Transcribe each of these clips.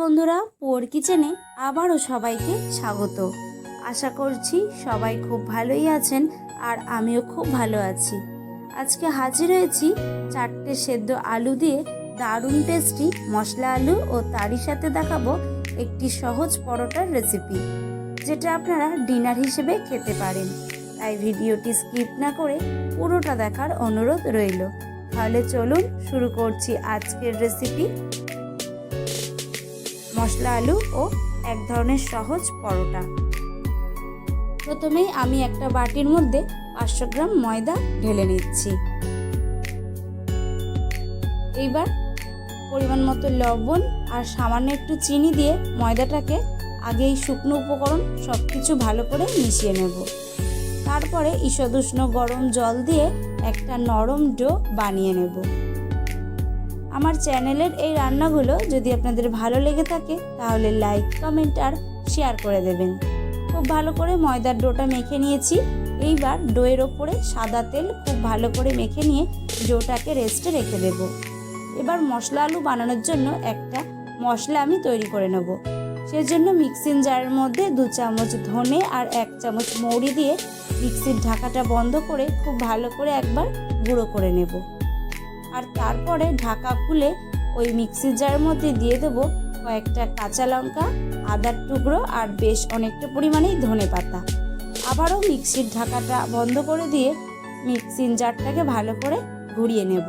বন্ধুরা, পোর কিচেনে আবারও সবাইকে স্বাগত। আশা করছি সবাই খুব ভালোই আছেন আর আমিও খুব ভালো আছি। আজকে হাজির হয়েছি চারটে সেদ্ধ আলু দিয়ে দারুণ টেস্টি মশলা আলু ও তারই সাথে দেখাবো একটি সহজ পরোটার রেসিপি যেটা আপনারা ডিনার হিসেবে খেতে পারেন। তাই ভিডিওটি স্কিপ না করে পুরোটা দেখার অনুরোধ রইল। তাহলে চলুন শুরু করছি আজকের রেসিপি মশলা, আলু ও এক ধরনের সহজ পরোটা। প্রথমেই আমি একটা বাটির মধ্যে পাঁচশো গ্রাম ময়দা ঢেলে নিচ্ছি। এইবার পরিমাণ মতো লবণ আর সামান্য একটু চিনি দিয়ে ময়দাটাকে আগেই শুকনো উপকরণ সব কিছু ভালো করে মিশিয়ে নেব। তারপরে ঈষদুষ্ণ গরম জল দিয়ে একটা নরম ডো বানিয়ে নেব। আমার চ্যানেলের এই রান্নাগুলো যদি আপনাদের ভালো লেগে থাকে, তাহলে লাইক, কমেন্ট আর শেয়ার করে দেবেন। খুব ভালো করে ময়দার ডোটা মেখে নিয়েছি। এইবার ডোয়ের ওপরে সাদা তেল খুব ভালো করে মেখে নিয়ে ডোটাকে রেস্টে রেখে দেব। এবার মশলা আলু বানানোর জন্য একটা মশলা আমি তৈরি করে নেব। সেজন্য মিক্সিং জারের মধ্যে দু চামচ ধনে আর এক চামচ মৌরি দিয়ে মিক্সির ঢাকাটা বন্ধ করে খুব ভালো করে একবার গুঁড়ো করে নেব। আর তারপরে ঢাকা খুলে ওই মিক্সির জারের মধ্যে দিয়ে দেবো কয়েকটা কাঁচা লঙ্কা, আদার টুকরো আর বেশ অনেকটা পরিমাণেই ধনে পাতা। আবারও মিক্সির ঢাকাটা বন্ধ করে দিয়ে মিক্সিং জারটাকে ভালো করে ঘুরিয়ে নেব।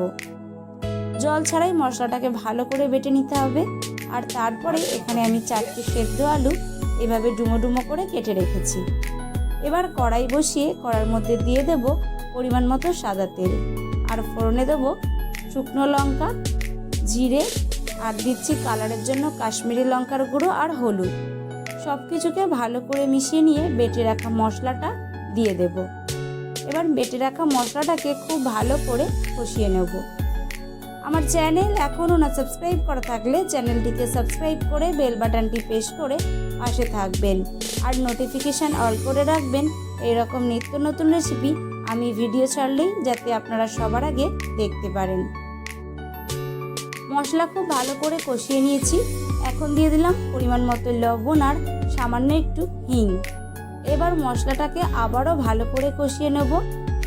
জল ছাড়াই মশলাটাকে ভালো করে বেটে নিতে হবে। আর তারপরে এখানে আমি চারটি সেদ্ধ আলু এভাবে ডুমো ডুমো করে কেটে রেখেছি। এবার কড়াই বসিয়ে কড়ার মধ্যে দিয়ে দেব পরিমাণ মতো সাদা তেল। আর ফোড়নে দেবো শুকনো লঙ্কা, জিরে আর দিচ্ছি কালারের জন্য কাশ্মীরি লঙ্কার গুঁড়ো আর হলুদ। সব কিছুকে ভালো করে মিশিয়ে নিয়ে বেটে রাখা মশলাটা দিয়ে দেব। এবার বেটে রাখা মশলাটাকে খুব ভালো করে কষিয়ে নেব। আমার চ্যানেল এখনও না সাবস্ক্রাইব করা থাকলে চ্যানেলটিকে সাবস্ক্রাইব করে বেল বাটনটি প্রেস করে পাশে থাকবেন। আর নোটিফিকেশান অল করে রাখবেন। এরকম নিত্য নতুন রেসিপি আমি ভিডিও ছাড়লেই যাতে আপনারা সবার আগে দেখতে পারেন। মশলা খুব ভালো করে কষিয়ে নিয়েছি। এখন দিয়ে দিলাম পরিমাণ মতো লবণ আর সামান্য একটু হিং। এবার মশলাটাকে আবারও ভালো করে কষিয়ে নেব।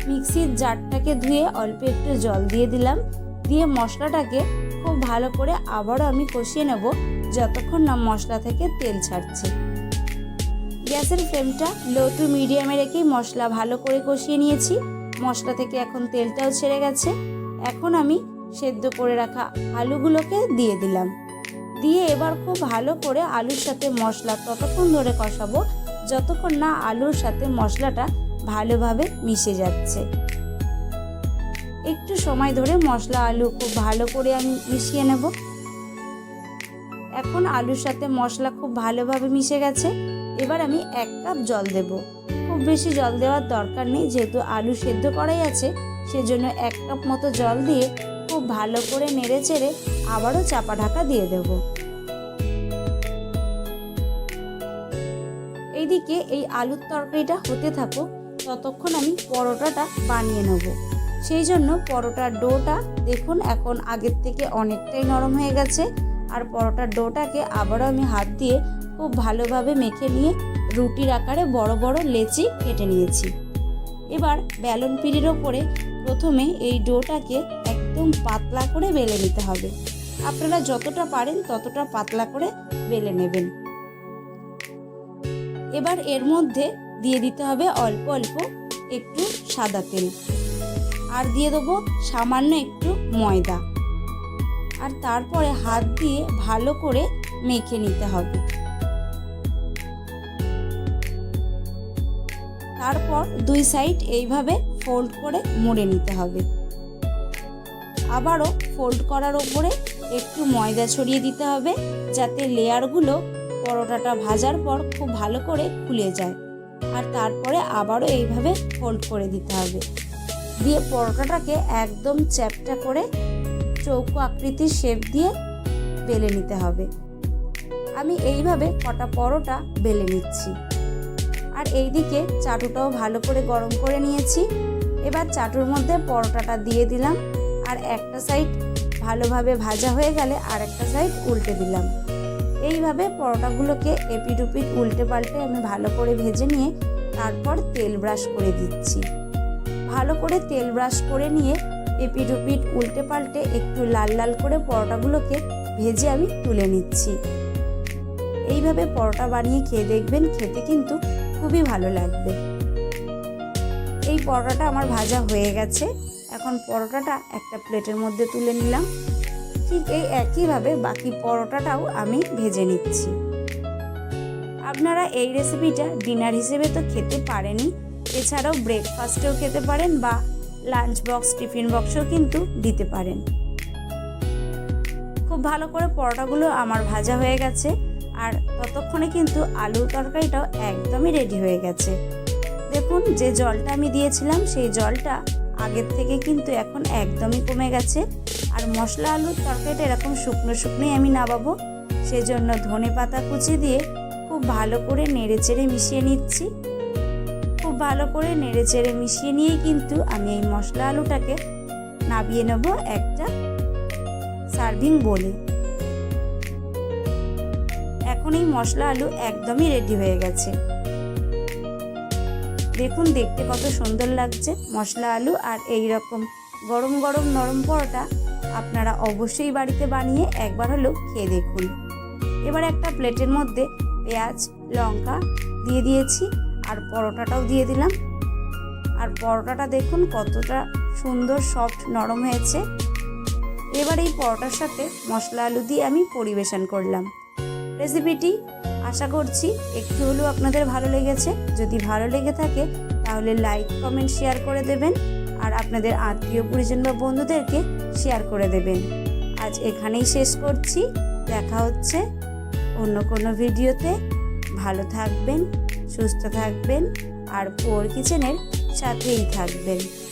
মিক্সির জারটাকে ধুয়ে অল্প একটু জল দিয়ে দিলাম। দিয়ে মশলাটাকে খুব ভালো করে আবারও আমি কষিয়ে নেব, যতক্ষণ না মশলা থেকে তেল ছাড়ছে। গ্যাসের ফ্লেমটা লো টু মিডিয়ামে রেখেই মশলা ভালো করে কষিয়ে নিয়েছি। মশলা থেকে এখন তেলটাও ছেড়ে গেছে। এখন আমি সেদ্ধ করে রাখা আলুগুলোকে দিয়ে দিলাম। দিয়ে এবার খুব ভালো করে আলুর সাথে মশলা ততক্ষণ ধরে কষাবো, যতক্ষণ না আলুর সাথে মশলাটা ভালোভাবে মিশে যাচ্ছে। একটু সময় ধরে মশলা আলু খুব ভালো করে আমি মিশিয়ে নেব। এখন আলুর সাথে মশলা খুব ভালোভাবে মিশে গেছে। এবার আমি এক কাপ জল দেব। খুব বেশি জল দেওয়ার দরকার নেই, যেহেতু আলু সেদ্ধ করাই আছে, সেজন্য এক কাপ মতো জল দিয়ে খুব ভালো করে নেড়ে চেড়ে আবারও চাপা ঢাকা দিয়ে দেব। এইদিকে এই আলুর তরকারিটা হতে থাকুক, ততক্ষণ আমি পরোটাটা বানিয়ে নেব। সেই জন্য পরোটার ডোটা দেখুন এখন আগের থেকে অনেকটাই নরম হয়ে গেছে, আর পরোটার ডোটাকে আবারও আমি হাত দিয়ে খুব ভালোভাবে মেখে নিয়ে রুটির আকারে বড় বড় লেচি কেটে নিয়েছি। এবার ব্যালন পিড়ির ওপরে প্রথমে এই ডোটাকে একদম পাতলা করে বেলে নিতে হবে। আপনারা যতটা পারেন ততটা পাতলা করে বেলে নেবেন। এবার এর মধ্যে দিয়ে দিতে হবে অল্প অল্প একটু সাদা তেল। আর দিয়ে দেবো সামান্য একটু ময়দা। আর তারপরে হাত দিয়ে ভালো করে মেখে নিতে হবে। তারপর দুই সাইড এইভাবে ফোল্ড করে মুড়ে নিতে হবে। আবারও ফোল্ড করার ওপরে একটু ময়দা ছড়িয়ে দিতে হবে, যাতে লেয়ারগুলো পরোটাটা ভাজার পর খুব ভালো করে খুলে যায়। আর তারপরে আবারও এইভাবে ফোল্ড করে দিতে হবে। দিয়ে পরোটাটাকে একদম চ্যাপটা করে চৌকো আকৃতির শেপ দিয়ে বেলে নিতে হবে। আমি এইভাবে কটা পরোটা বেলে নিচ্ছি। আর এইদিকে চাটুটাও ভালো করে গরম করে নিয়েছি। এবার চাটুর মধ্যে পরোটাটা দিয়ে দিলাম। আর একটা সাইড ভালোভাবে ভাজা হয়ে গেলে আর একটা সাইড উল্টে দিলাম। এইভাবে পরোটাগুলোকে এপিট উপিট উল্টে পাল্টে আমি ভালো করে ভেজে নিয়ে তারপর তেল ব্রাশ করে দিচ্ছি। ভালো করে তেল ব্রাশ করে নিয়ে এপিট উপিট উল্টে পাল্টে একটু লাল লাল করে পরোটাগুলোকে ভেজে আমি তুলে নিচ্ছি। এইভাবে পরোটা বানিয়ে খেয়ে দেখবেন খেতে কিন্তু খুবই ভালো লাগবে। এই পরোটাটা আমার ভাজা হয়ে গেছে। এখন পরোটাটা একটা প্লেটের মধ্যে তুলে নিলাম। ঠিক এই একইভাবে বাকি পরোটাটাও আমি ভেজে নিচ্ছি। আপনারা এই রেসিপিটা ডিনার হিসেবে তো খেতে পারেনই। এছাড়াও ব্রেকফাস্টেও খেতে পারেন বা লাঞ্চ বক্স, টিফিন বক্সেও কিন্তু দিতে পারেন। খুব ভালো করে পরোটাগুলো আমার ভাজা হয়ে গেছে। আর ততক্ষণে কিন্তু আলুর তরকারিটাও একদমই রেডি হয়ে গেছে। দেখুন যে জলটা আমি দিয়েছিলাম, সেই জলটা আগের থেকে কিন্তু এখন একদমই কমে গেছে। আর মশলা আলুর তরকারিটা এরকম শুকনো শুকনোই আমি নাবাবো, সেজন্য ধনে পাতা কুচি দিয়ে খুব ভালো করে নেড়ে চেড়ে মিশিয়ে নিচ্ছি। খুব ভালো করে নেড়ে চেড়ে মিশিয়ে নিয়েই কিন্তু আমি এই মশলা আলুটাকে নাবিয়ে নেব একটা সার্ভিং বলে। এখন এই মশলা আলু একদমই রেডি হয়ে গেছে। দেখুন, দেখতে কত সুন্দর লাগছে মশলা আলু। আর এই রকম গরম গরম নরম পরোটা আপনারা অবশ্যই বাড়িতে বানিয়ে একবার হলেও খেয়ে দেখুন। এবার একটা প্লেটের মধ্যে পেঁয়াজ, লঙ্কা দিয়ে দিয়েছি আর পরোটাটাও দিয়ে দিলাম। আর পরোটাটা দেখুন, কতটা সুন্দর সফট নরম হয়েছে। এবার এই পরোটার সাথে মশলা আলু দিয়ে আমি পরিবেশন করলাম। রেসিপিটি আশা করছি একটু হলেও আপনাদের ভালো লেগেছে। যদি ভালো লেগে থাকে, তাহলে লাইক, কমেন্ট, শেয়ার করে দেবেন। আর আপনাদের আত্মীয় পরিজন বা বন্ধুদেরকে শেয়ার করে দেবেন। আজ এখানেই শেষ করছি। দেখা হচ্ছে অন্য কোনো ভিডিওতে। ভালো থাকবেন, সুস্থ থাকবেন, আর পোর কিচেনের সাথেই থাকবেন।